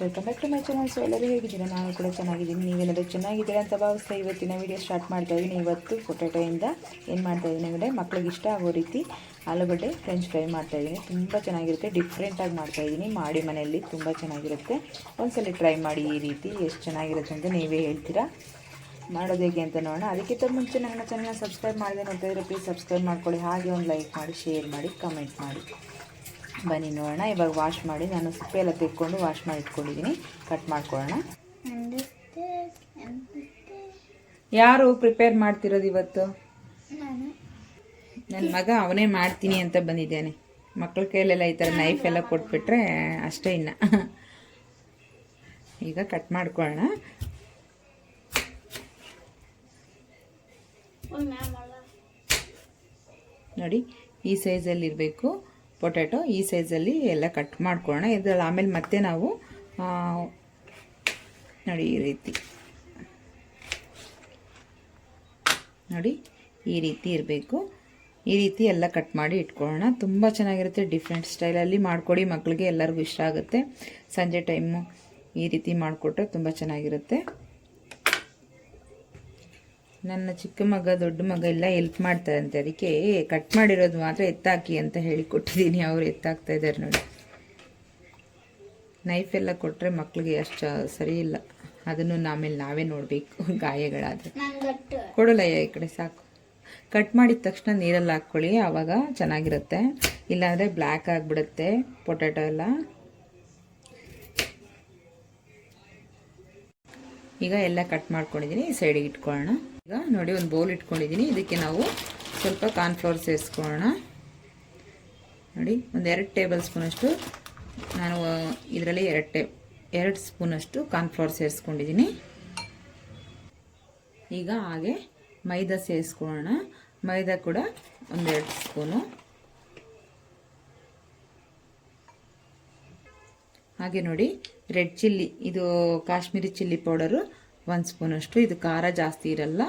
Welcome back to my channel so ಎಲ್ಲರೂ ಹೇಗಿದ್ದೀರಾ? ನಾನು ಕೂಡ ಚೆನ್ನಾಗಿದ್ದೀನಿ. ನೀವೆಲ್ಲರೂ ಚೆನ್ನಾಗಿದ್ದೀರಾ ಅಂತ ಭಾವಿಸ್ತಾ ಇವತ್ತಿನ ವಿಡಿಯೋ ಸ್ಟಾರ್ಟ್ ಮಾಡ್ತಾ ಇದ್ದೀನಿ. ಇವತ್ತು ಪೊಟ್ಯಾಟೋಯಿಂದ ಏನು ಮಾಡ್ತಾ ಇದ್ದೀನಿ ಅಂದರೆ ಮಕ್ಳಿಗೆ ಇಷ್ಟ ಆಗೋ ರೀತಿ ಆಲೂಗಡ್ಡೆ ಫ್ರೆಂಚ್ ಫ್ರೈ ಮಾಡ್ತಾ ಇದ್ದೀನಿ. ತುಂಬ ಚೆನ್ನಾಗಿರುತ್ತೆ. ಡಿಫ್ರೆಂಟಾಗಿ ಮಾಡ್ತಾ ಇದ್ದೀನಿ. ಮಾಡಿ ಮನೆಯಲ್ಲಿ ತುಂಬ ಚೆನ್ನಾಗಿರುತ್ತೆ. ಒಂದ್ಸಲ ಟ್ರೈ ಮಾಡಿ ಈ ರೀತಿ ಎಷ್ಟು ಚೆನ್ನಾಗಿರುತ್ತೆ ಅಂತ ನೀವೇ ಹೇಳ್ತೀರಾ? ಮಾಡೋದು ಹೇಗೆ ಅಂತ ನೋಡೋಣ. ಅದಕ್ಕಿಂತ ಮುಂಚೆ ನನ್ನ ಚಾನಲ್ನ ಸಬ್ಸ್ಕ್ರೈಬ್ ಮಾಡಿದೆ ನೋಡ್ತಾ ಇದ್ರೆ ಪ್ಲೀಸ್ ಸಬ್ಸ್ಕ್ರೈಬ್ ಮಾಡ್ಕೊಳ್ಳಿ. ಹಾಗೆ ಒಂದು ಲೈಕ್ ಮಾಡಿ ಶೇರ್ ಮಾಡಿ ಕಮೆಂಟ್ ಮಾಡಿ. ಬನ್ನಿ ನೋಡೋಣ. ಇವಾಗ ವಾಶ್ ಮಾಡಿ ನಾನು ಸಿಪ್ಪೆ ಎಲ್ಲ ತೆಕ್ಕೊಂಡು ವಾಶ್ ಮಾಡಿ ಇಟ್ಕೊಂಡಿದ್ದೀನಿ. ಕಟ್ ಮಾಡ್ಕೊಳ್ಳೋಣ. ಯಾರು ಪ್ರಿಪೇರ್ ಮಾಡ್ತಿರೋದು ಇವತ್ತು? ನನ್ನ ಮಗ ಅವನೇ ಮಾಡ್ತೀನಿ ಅಂತ ಬಂದಿದ್ದೇನೆ. ಮಕ್ಕಳ ಕೈಲೆಲ್ಲ ಈ ಥರ ನೈಫ್ ಎಲ್ಲ ಕೊಟ್ಬಿಟ್ರೆ ಅಷ್ಟೇ ಇನ್ನು. ಈಗ ಕಟ್ ಮಾಡ್ಕೊಳ್ಳೋಣ. ನೋಡಿ, ಈ ಸೈಜಲ್ಲಿ ಇರಬೇಕು. ಪೊಟ್ಯಾಟೊ ಈ ಸೈಜಲ್ಲಿ ಎಲ್ಲ ಕಟ್ ಮಾಡ್ಕೊಳ್ಳೋಣ. ಇದ್ರಲ್ಲಿ ಆಮೇಲೆ ಮತ್ತೆ ನಾವು ನೋಡಿ ಈ ರೀತಿ. ನೋಡಿ ಈ ರೀತಿ ಇರಬೇಕು. ಈ ರೀತಿ ಎಲ್ಲ ಕಟ್ ಮಾಡಿ ಇಟ್ಕೊಳ್ಳೋಣ. ತುಂಬ ಚೆನ್ನಾಗಿರುತ್ತೆ. ಡಿಫ್ರೆಂಟ್ ಸ್ಟೈಲಲ್ಲಿ ಮಾಡಿಕೊಡಿ. ಮಕ್ಕಳಿಗೆ ಎಲ್ಲರಿಗೂ ಇಷ್ಟ ಆಗುತ್ತೆ. ಸಂಜೆ ಟೈಮು ಈ ರೀತಿ ಮಾಡಿಕೊಟ್ರೆ ತುಂಬ ಚೆನ್ನಾಗಿರುತ್ತೆ. ನನ್ನ ಚಿಕ್ಕ ಮಗ ದೊಡ್ಡ ಮಗ ಎಲ್ಲ ಹೆಲ್ಪ್ ಮಾಡ್ತಾರಂತೆ. ಅದಕ್ಕೆ ಕಟ್ ಮಾಡಿರೋದು ಮಾತ್ರ ಎತ್ತಾಕಿ ಅಂತ ಹೇಳಿ ಕೊಟ್ಟಿದ್ದೀನಿ. ಅವರು ಎತ್ತಾಕ್ತಾ ಇದ್ದಾರೆ ನೋಡಿ. ನೈಫ್ ಎಲ್ಲ ಕೊಟ್ಟರೆ ಮಕ್ಕಳಿಗೆ ಅಷ್ಟು ಸರಿ ಇಲ್ಲ. ಅದನ್ನು ಆಮೇಲೆ ನಾವೇ ನೋಡಬೇಕು ಗಾಯಗಳಾದರೆ. ಕೊಡಲಯ್ಯ ಈ ಕಡೆ ಸಾಕು. ಕಟ್ ಮಾಡಿದ ತಕ್ಷಣ ನೀರಲ್ಲಿ ಹಾಕ್ಕೊಳ್ಳಿ ಆವಾಗ ಚೆನ್ನಾಗಿರುತ್ತೆ. ಇಲ್ಲಾಂದರೆ ಬ್ಲ್ಯಾಕ್ ಆಗಿಬಿಡುತ್ತೆ ಪೊಟ್ಯಾಟೊ ಎಲ್ಲ. ಈಗ ಎಲ್ಲ ಕಟ್ ಮಾಡ್ಕೊಂಡಿದ್ದೀನಿ ಸೈಡಿಗೆ ಇಟ್ಕೊಳ್ಳೋಣ. ಈಗ ನೋಡಿ ಒಂದು ಬೌಲ್ ಇಟ್ಕೊಂಡಿದ್ದೀನಿ ಇದಕ್ಕೆ ನಾವು ಸ್ವಲ್ಪ ಕಾರ್ನ್ಫ್ಲವರ್ ಸೇರಿಸ್ಕೊಳ್ಳೋಣ. ನೋಡಿ, ಒಂದು ಎರಡು ಟೇಬಲ್ ಸ್ಪೂನಷ್ಟು ನಾನು ಇದರಲ್ಲಿ ಎರಡು ಟೇ, ಎರಡು ಸ್ಪೂನಷ್ಟು ಕಾರ್ನ್ಫ್ಲವರ್ ಸೇರಿಸ್ಕೊಂಡಿದ್ದೀನಿ ಈಗ ಹಾಗೆ ಮೈದಾ ಸೇರಿಸ್ಕೊಳ್ಳೋಣ. ಮೈದಾ ಕೂಡ ಒಂದೆರಡು ಸ್ಪೂನು ಹಾಗೆ ನೋಡಿ ರೆಡ್ ಚಿಲ್ಲಿ ಇದು ಕಾಶ್ಮೀರಿ ಚಿಲ್ಲಿ ಪೌಡರು ಒಂದು ಸ್ಪೂನಷ್ಟು, ಇದು ಖಾರ ಜಾಸ್ತಿ ಇರಲ್ಲ.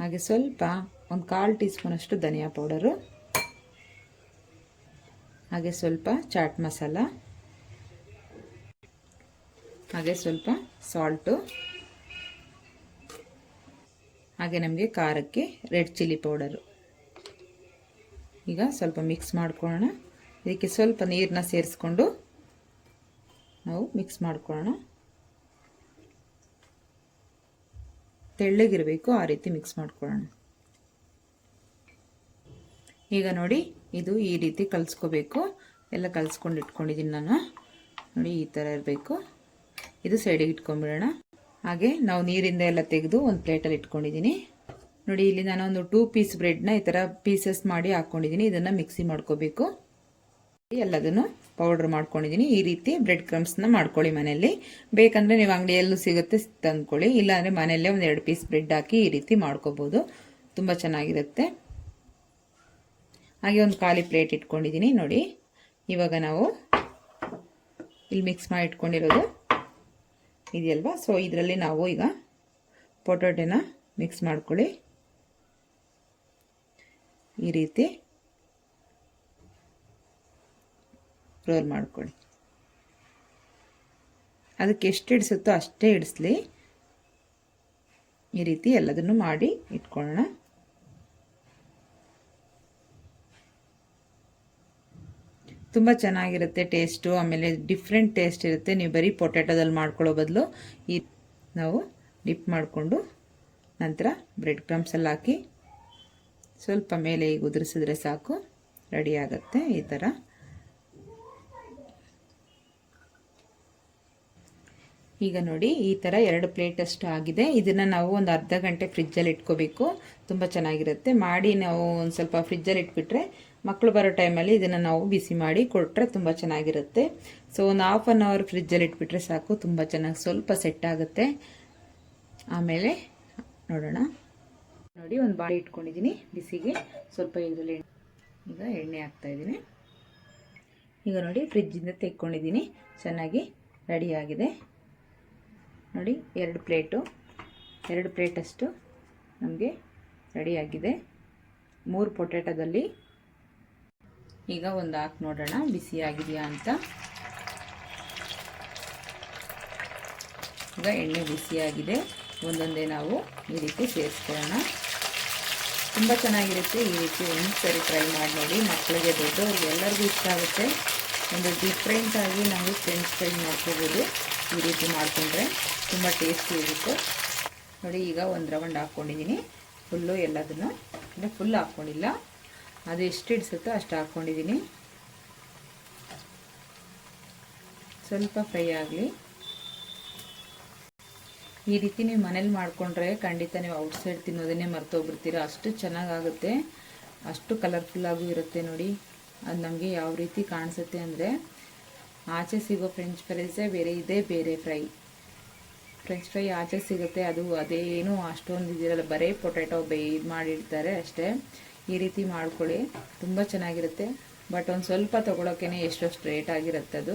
ಹಾಗೆ ಸ್ವಲ್ಪ ಒಂದು ಕಾಲು ಟೀ ಸ್ಪೂನಷ್ಟು ಧನಿಯಾ ಪೌಡರು. ಹಾಗೆ ಸ್ವಲ್ಪ ಚಾಟ್ ಮಸಾಲ. ಹಾಗೆ ಸ್ವಲ್ಪ ಸಾಲ್ಟು. ಹಾಗೆ ನಮಗೆ ಖಾರಕ್ಕೆ ರೆಡ್ ಚಿಲ್ಲಿ ಪೌಡರು. ಈಗ ಸ್ವಲ್ಪ ಮಿಕ್ಸ್ ಮಾಡ್ಕೊಳ್ಳೋಣ. ಇದಕ್ಕೆ ಸ್ವಲ್ಪ ನೀರನ್ನ ಸೇರಿಸ್ಕೊಂಡು ನಾವು ಮಿಕ್ಸ್ ಮಾಡ್ಕೊಳ್ಳೋಣ. ತೆಳ್ಳಗಿರಬೇಕು, ಆ ರೀತಿ ಮಿಕ್ಸ್ ಮಾಡ್ಕೊಳ್ಳೋಣ. ಈಗ ನೋಡಿ, ಇದು ಈ ರೀತಿ ಕಲಿಸ್ಕೋಬೇಕು. ಎಲ್ಲ ಕಲಿಸ್ಕೊಂಡು ಇಟ್ಕೊಂಡಿದ್ದೀನಿ ನಾನು. ನೋಡಿ, ಈ ಥರ ಇರಬೇಕು. ಇದು ಸೈಡಿಗೆ ಇಟ್ಕೊಂಡ್ಬಿಡೋಣ. ಹಾಗೆ ನಾವು ನೀರಿಂದ ಎಲ್ಲ ತೆಗೆದು ಒಂದು ಪ್ಲೇಟಲ್ಲಿ ಇಟ್ಕೊಂಡಿದ್ದೀನಿ. ನೋಡಿ, ಇಲ್ಲಿ ನಾನು ಒಂದು ಟೂ ಪೀಸ್ ಬ್ರೆಡ್ನ ಈ ಥರ ಪೀಸಸ್ ಮಾಡಿ ಹಾಕ್ಕೊಂಡಿದ್ದೀನಿ ಇದನ್ನು ಮಿಕ್ಸಿ ಮಾಡ್ಕೋಬೇಕು. ಎಲ್ಲದನ್ನು ಪೌಡ್ರ್ ಮಾಡ್ಕೊಂಡಿದ್ದೀನಿ ಈ ರೀತಿ ಬ್ರೆಡ್ ಕ್ರಮ್ಸ್ನ ಮಾಡ್ಕೊಳ್ಳಿ ಮನೆಯಲ್ಲಿ. ಬೇಕಂದರೆ ನೀವು ಅಂಗಡಿಯಲ್ಲೂ ಸಿಗುತ್ತೆ, ತಂದ್ಕೊಳ್ಳಿ. ಇಲ್ಲಾಂದರೆ ಮನೆಯಲ್ಲೇ ಒಂದು ಎರಡು ಪೀಸ್ ಬ್ರೆಡ್ ಹಾಕಿ ಈ ರೀತಿ ಮಾಡ್ಕೋಬೋದು. ತುಂಬ ಚೆನ್ನಾಗಿರುತ್ತೆ. ಹಾಗೆ ಒಂದು ಖಾಲಿ ಪ್ಲೇಟ್ ಇಟ್ಕೊಂಡಿದ್ದೀನಿ ನೋಡಿ. ಇವಾಗ ನಾವು ಇಲ್ಲಿ ಮಿಕ್ಸ್ ಮಾಡಿ ಇಟ್ಕೊಂಡಿರೋದು. ಇದೆಯಲ್ವಾ? ಸೊ ಇದರಲ್ಲಿ ನಾವು ಈಗ ಪೊಟೊಟೊನ ಮಿಕ್ಸ್ ಮಾಡ್ಕೊಳ್ಳಿ. ಈ ರೀತಿ. ರೋಲ್ ಮಾಡ್ಕೊಳ್ಳಿ. ಅದಕ್ಕೆ ಎಷ್ಟು ಹಿಡಿಸುತ್ತೋ ಅಷ್ಟೇ ಇಡಿಸ್ಲಿ. ಈ ರೀತಿ ಎಲ್ಲದನ್ನು ಮಾಡಿ ಇಟ್ಕೊಳ್ಳೋಣ. ತುಂಬ ಚೆನ್ನಾಗಿರುತ್ತೆ ಟೇಸ್ಟು, ಆಮೇಲೆ ಡಿಫ್ರೆಂಟ್ ಟೇಸ್ಟ್ ಇರುತ್ತೆ. ನೀವು ಬರೀ ಪೊಟ್ಯಾಟೋದಲ್ಲಿ ಮಾಡ್ಕೊಳ್ಳೋ ಬದಲು ಈ ನಾವು ಡಿಪ್ ಮಾಡಿಕೊಂಡು ನಂತರ ಬ್ರೆಡ್ ಕ್ರಮ್ಸಲ್ಲಿ ಹಾಕಿ ಸ್ವಲ್ಪ ಮೇಲೆ ಈಗ ಉದುರಿಸಿದ್ರೆ ಸಾಕು, ರೆಡಿ ಆಗುತ್ತೆ ಈ ಥರ ಈಗ ನೋಡಿ ಈ ಥರ ಎರಡು ಪ್ಲೇಟಷ್ಟು ಆಗಿದೆ. ಇದನ್ನು ನಾವು ಒಂದು ಅರ್ಧ ಗಂಟೆ ಫ್ರಿಜ್ಜಲ್ಲಿ ಇಟ್ಕೋಬೇಕು. ತುಂಬ ಚೆನ್ನಾಗಿರುತ್ತೆ. ಮಾಡಿ ನಾವು ಒಂದು ಸ್ವಲ್ಪ ಫ್ರಿಜ್ಜಲ್ಲಿ ಇಟ್ಬಿಟ್ರೆ ಮಕ್ಕಳು ಬರೋ ಟೈಮಲ್ಲಿ ಇದನ್ನು ನಾವು ಬಿಸಿ ಮಾಡಿ ಕೊಟ್ಟರೆ ತುಂಬ ಚೆನ್ನಾಗಿರುತ್ತೆ. ಸೊ ಒಂದು ಹಾಫ್ ಆನ್ ಅವರ್ ಫ್ರಿಜ್ಜಲ್ಲಿ ಇಟ್ಬಿಟ್ರೆ ಸಾಕು. ತುಂಬ ಚೆನ್ನಾಗಿ ಸ್ವಲ್ಪ ಸೆಟ್ ಆಗುತ್ತೆ. ಆಮೇಲೆ ನೋಡೋಣ. ನೋಡಿ, ಒಂದು ಬಾಡಿ ಇಟ್ಕೊಂಡಿದ್ದೀನಿ ಬಿಸಿಗೆ. ಸ್ವಲ್ಪ ಇದರಲ್ಲಿ ಈಗ ಎಣ್ಣೆ ಹಾಕ್ತಾಯಿದ್ದೀನಿ ಈಗ ನೋಡಿ ಫ್ರಿಜ್ಜಿಂದ ತೆಕ್ಕೊಂಡಿದ್ದೀನಿ ಚೆನ್ನಾಗಿ ರೆಡಿಯಾಗಿದೆ ನೋಡಿ, ಎರಡು ಪ್ಲೇಟು. ಎರಡು ಪ್ಲೇಟಷ್ಟು ನಮಗೆ ರೆಡಿಯಾಗಿದೆ. ಮೂರು ಪೊಟ್ಯಾಟೋದಲ್ಲಿ. ಈಗ ಒಂದು ಹಾಕಿ ನೋಡೋಣ, ಬಿಸಿಯಾಗಿದೆಯಾ ಅಂತ. ಈಗ ಎಣ್ಣೆ ಬಿಸಿಯಾಗಿದೆ. ಒಂದೊಂದೇ ನಾವು ಈ ರೀತಿ ಸೇರಿಸ್ಕೊಳ್ಳೋಣ. ತುಂಬ ಚೆನ್ನಾಗಿರುತ್ತೆ ಈ ರೀತಿ ಒಂದು ಸರಿ ಟ್ರೈ ಮಾಡಿ ನೋಡಿ. ಮಕ್ಕಳಿಗೆ, ದೊಡ್ಡವ್ರಿಗೆ ಎಲ್ಲರಿಗೂ ಇಷ್ಟ ಆಗುತ್ತೆ. ಒಂದು ಡಿಫ್ರೆಂಟಾಗಿ ನಾವು ಫ್ರೆಂಡ್ಸ್ ಫ್ರೈ ಮಾಡ್ಕೋಬೋದು. ಈ ರೀತಿ ಮಾಡಿಕೊಂಡ್ರೆ ತುಂಬ ಟೇಸ್ಟಿ ಇರುತ್ತೆ. ನೋಡಿ, ಈಗ ಒಂದು ರೌಂಡ್ ಹಾಕ್ಕೊಂಡಿದ್ದೀನಿ ಫುಲ್ಲು ಎಲ್ಲದನ್ನು ಅಂದರೆ ಫುಲ್ ಹಾಕ್ಕೊಂಡಿಲ್ಲ ಅದು ಎಷ್ಟು ಹಿಡಿಸುತ್ತೋ ಅಷ್ಟು ಹಾಕ್ಕೊಂಡಿದ್ದೀನಿ ಸ್ವಲ್ಪ ಫ್ರೈ ಆಗಲಿ. ಈ ರೀತಿ ನೀವು ಮನೇಲಿ ಮಾಡಿಕೊಂಡ್ರೆ ಖಂಡಿತ ನೀವು ಔಟ್ಸೈಡ್ ತಿನ್ನೋದನ್ನೇ ಮರ್ತೋಗ್ಬಿಡ್ತೀರ. ಅಷ್ಟು ಚೆನ್ನಾಗಾಗುತ್ತೆ. ಅಷ್ಟು ಕಲರ್ಫುಲ್ಲಾಗೂ ಇರುತ್ತೆ ನೋಡಿ. ಅದು ನಮಗೆ ಯಾವ ರೀತಿ ಕಾಣಿಸುತ್ತೆ ಅಂದರೆ ಆಚೆ ಸಿಗೋ ಫ್ರೆಂಚ್ ಫ್ರೈಸೇ ಬೇರೆ, ಇದೇ ಬೇರೆ ಫ್ರೈ ಫ್ರೆಂಚ್ ಫ್ರೈ ಆಚೆ ಸಿಗುತ್ತೆ, ಅದು ಅದೇನು ಅಷ್ಟೊಂದು ಇದಿರಲ್ಲ, ಬರೀ ಪೊಟ್ಯಾಟೊ ಬೇ ಇದು ಮಾಡಿರ್ತಾರೆ ಅಷ್ಟೇ. ಈ ರೀತಿ ಮಾಡ್ಕೊಳ್ಳಿ, ತುಂಬ ಚೆನ್ನಾಗಿರುತ್ತೆ. ಬಟ್ ಒಂದು ಸ್ವಲ್ಪ ತೊಗೊಳೋಕೆ ಎಷ್ಟೋ ಸ್ಟ್ರೇಟ್ ಆಗಿರುತ್ತೆ ಅದು.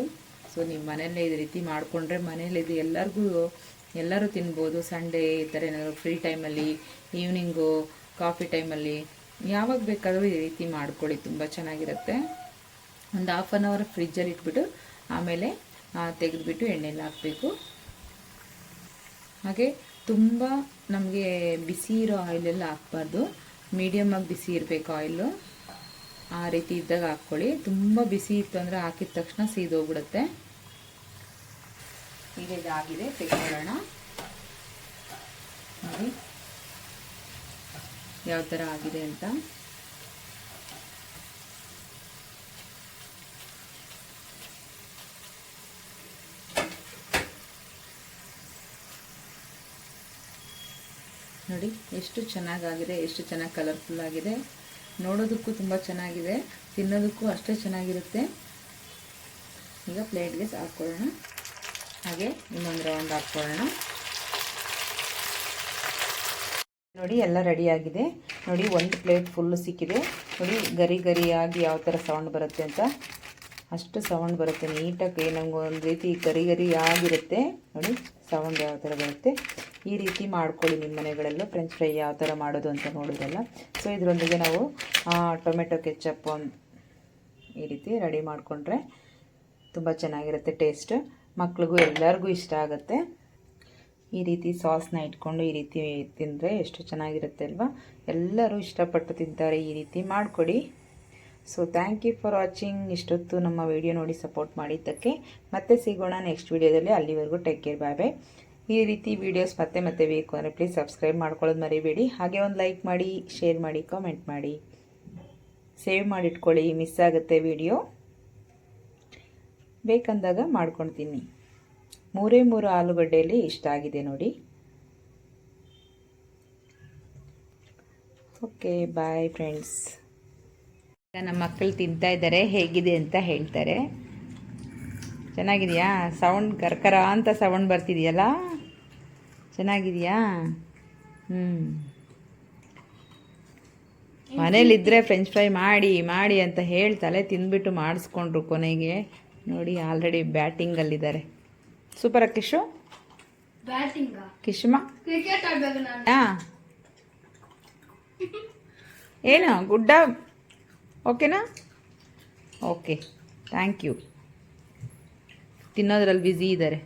ಸೊ ನೀವು ಮನೆಯಲ್ಲೇ ಈ ರೀತಿ ಮಾಡಿಕೊಂಡ್ರೆ ಮನೇಲಿ ಇದು ಎಲ್ಲರಿಗೂ, ಎಲ್ಲರೂ ತಿನ್ಬೋದು. ಸಂಡೇ ಈ ಥರ ಏನಾದರೂ ಫ್ರೀ ಟೈಮಲ್ಲಿ ಈವ್ನಿಂಗು ಕಾಫಿ ಟೈಮಲ್ಲಿ ಯಾವಾಗ ಬೇಕಾದರೂ ಈ ರೀತಿ ಮಾಡ್ಕೊಳ್ಳಿ, ತುಂಬ ಚೆನ್ನಾಗಿರುತ್ತೆ. ಒಂದು ಹಾಫ್ ಆನ್ ಅವರ್ ಫ್ರಿಜ್ಜಲ್ಲಿ ಇಟ್ಬಿಟ್ಟು ಆಮೇಲೆ ತೆಗೆದುಬಿಟ್ಟು ಎಣ್ಣೆಲಿ ಹಾಕಬೇಕು. ಹಾಗೆ ತುಂಬ ನಮಗೆ ಬಿಸಿ ಇರೋ ಆಯಿಲೆಲ್ಲ ಹಾಕ್ಬಾರ್ದು. ಮೀಡಿಯಮಾಗಿ ಬಿಸಿ ಇರಬೇಕು ಆಯಿಲು. ಆ ರೀತಿ ಇದ್ದಾಗ ಹಾಕ್ಕೊಳ್ಳಿ. ತುಂಬ ಬಿಸಿ ಇತ್ತು ಅಂದರೆ ಹಾಕಿದ ತಕ್ಷಣ ಸೀದೋಗ್ಬಿಡುತ್ತೆ. ಈಗ ಇದಾಗಿದೆ, ತೆಗೆದುಕೊಳ್ಳೋಣ. ನೋಡಿ. ಯಾವ ಥರ ಆಗಿದೆ ಅಂತ. ನೋಡಿ, ಎಷ್ಟು ಚೆನ್ನಾಗಾಗಿದೆ, ಎಷ್ಟು ಚೆನ್ನಾಗಿ ಕಲರ್ಫುಲ್ ಆಗಿದೆ. ನೋಡೋದಕ್ಕೂ ತುಂಬ ಚೆನ್ನಾಗಿದೆ, ತಿನ್ನೋದಕ್ಕೂ ಅಷ್ಟೇ ಚೆನ್ನಾಗಿರುತ್ತೆ. ಈಗ ಪ್ಲೇಟ್ಗೆ ಹಾಕ್ಕೊಳ್ಳೋಣ ಹಾಗೆ ಇನ್ನೊಂದು ರೌಂಡ್ ಹಾಕ್ಕೊಳ್ಳೋಣ. ನೋಡಿ, ಎಲ್ಲ ರೆಡಿಯಾಗಿದೆ ನೋಡಿ, ಒಂದು ಪ್ಲೇಟ್ ಫುಲ್ಲು ಸಿಕ್ಕಿದೆ. ನೋಡಿ, ಗರಿ ಗರಿಯಾಗಿ ಯಾವ ಥರ ಸೌಂಡ್ ಬರುತ್ತೆ ಅಂತ. ಅಷ್ಟು ಸೌಂಡ್ ಬರುತ್ತೆ, ನೀಟಾಗಿ ನಮ್ಗೆ ಒಂದು ರೀತಿ ಗರಿ ಗರಿ ಆಗಿರುತ್ತೆ. ನೋಡಿ, ಸೌಂಡ್ ಯಾವ ಥರ ಬರುತ್ತೆ. ಈ ರೀತಿ ಮಾಡ್ಕೊಳ್ಳಿ ನಿಮ್ಮ ಮನೆಗಳಲ್ಲೂ. ಫ್ರೆಂಚ್ ಫ್ರೈ ಯಾವ ಥರ ಮಾಡೋದು ಅಂತ ನೋಡಿದ್ರಲ್ಲ. ಸೊ ಇದರೊಂದಿಗೆ ನಾವು ಟೊಮೆಟೊ ಕೆಚ್ಚಪ್ ಈ ರೀತಿ ರೆಡಿ ಮಾಡಿಕೊಂಡ್ರೆ ತುಂಬ ಚೆನ್ನಾಗಿರುತ್ತೆ ಟೇಸ್ಟ್ ಮಕ್ಳಿಗೂ ಎಲ್ಲರಿಗೂ ಇಷ್ಟ ಆಗುತ್ತೆ. ಈ ರೀತಿ ಸಾಸ್ನ ಇಟ್ಕೊಂಡು ಈ ರೀತಿ ತಿಂದರೆ ಎಷ್ಟು ಚೆನ್ನಾಗಿರುತ್ತೆ ಅಲ್ವಾ? ಎಲ್ಲರೂ ಇಷ್ಟಪಟ್ಟು ತಿಂತಾರೆ. ಈ ರೀತಿ ಮಾಡಿಕೊಡಿ. So thank you for watching ಇಷ್ಟೊತ್ತು ನಮ್ಮ ವಿಡಿಯೋ ನೋಡಿ ಸಪೋರ್ಟ್ ಮಾಡಿದ್ದಕ್ಕೆ ಮತ್ತೆ ಸಿಗೋಣ ನೆಕ್ಸ್ಟ್ ವಿಡಿಯೋದಲ್ಲಿ ಅಲ್ಲಿವರೆಗೂ ಟೇಕ್ ಕೇರ್ ಬಾಯ್ ಬೈ ಈ ರೀತಿ ವೀಡಿಯೋಸ್ ಮತ್ತೆ ಮತ್ತೆ ಬೇಕು ಅಂದರೆ ಪ್ಲೀಸ್ ಸಬ್ಸ್ಕ್ರೈಬ್ ಮಾಡ್ಕೊಳ್ಳೋದು ಮರಿಬೇಡಿ. ಹಾಗೆ ಒಂದು ಲೈಕ್ ಮಾಡಿ ಶೇರ್ ಮಾಡಿ ಕಾಮೆಂಟ್ ಮಾಡಿ. ಸೇವ್ ಮಾಡಿಟ್ಕೊಳ್ಳಿ ಮಿಸ್ ಆಗುತ್ತೆ ವಿಡಿಯೋ ಬೇಕಂದಾಗ ಮಾಡ್ಕೊಳ್ತೀನಿ. ಮೂರೇ ಮೂರು ಆಲೂಗಡ್ಡೆಯಲ್ಲಿ ಇಷ್ಟ ಆಗಿದೆ ನೋಡಿ. ಓಕೆ ಬಾಯ್ ಫ್ರೆಂಡ್ಸ್ ನಮ್ಮ ಮಕ್ಕಳು ತಿಂತಾ ಇದ್ದಾರೆ ಹೇಗಿದೆ ಅಂತ ಹೇಳ್ತಾರೆ. ಚೆನ್ನಾಗಿದೆಯಾ? ಸೌಂಡ್ ಕರ್ಕರ ಅಂತ ಸೌಂಡ್ ಬರ್ತಿದೆಯಲ್ಲ? ಚೆನ್ನಾಗಿದೆಯಾ? ಹ್ಞೂ ಮನೇಲಿದ್ದರೆ ಫ್ರೆಂಚ್ ಫ್ರೈ ಮಾಡಿ ಮಾಡಿ ಅಂತ ಹೇಳ್ತಾಳೆ ತಿಂದ್ಬಿಟ್ಟು ಮಾಡಿಸ್ಕೊಂಡ್ರು ಕೊನೆಗೆ. ನೋಡಿ ಆಲ್ರೆಡಿ ಬ್ಯಾಟಿಂಗಲ್ಲಿದ್ದಾರೆ ಸೂಪರ ಕಿಶು? ಕಿಶ್ಮಾ? ಹಾಂ. ಏನು ಗುಡ್ಡ ಓಕೆನಾ? ಓಕೆ. Thank you. ತಿನ್ನೋದ್ರಲ್ಲಿ ಬ್ಯುಸಿ ಇದ್ದಾರೆ.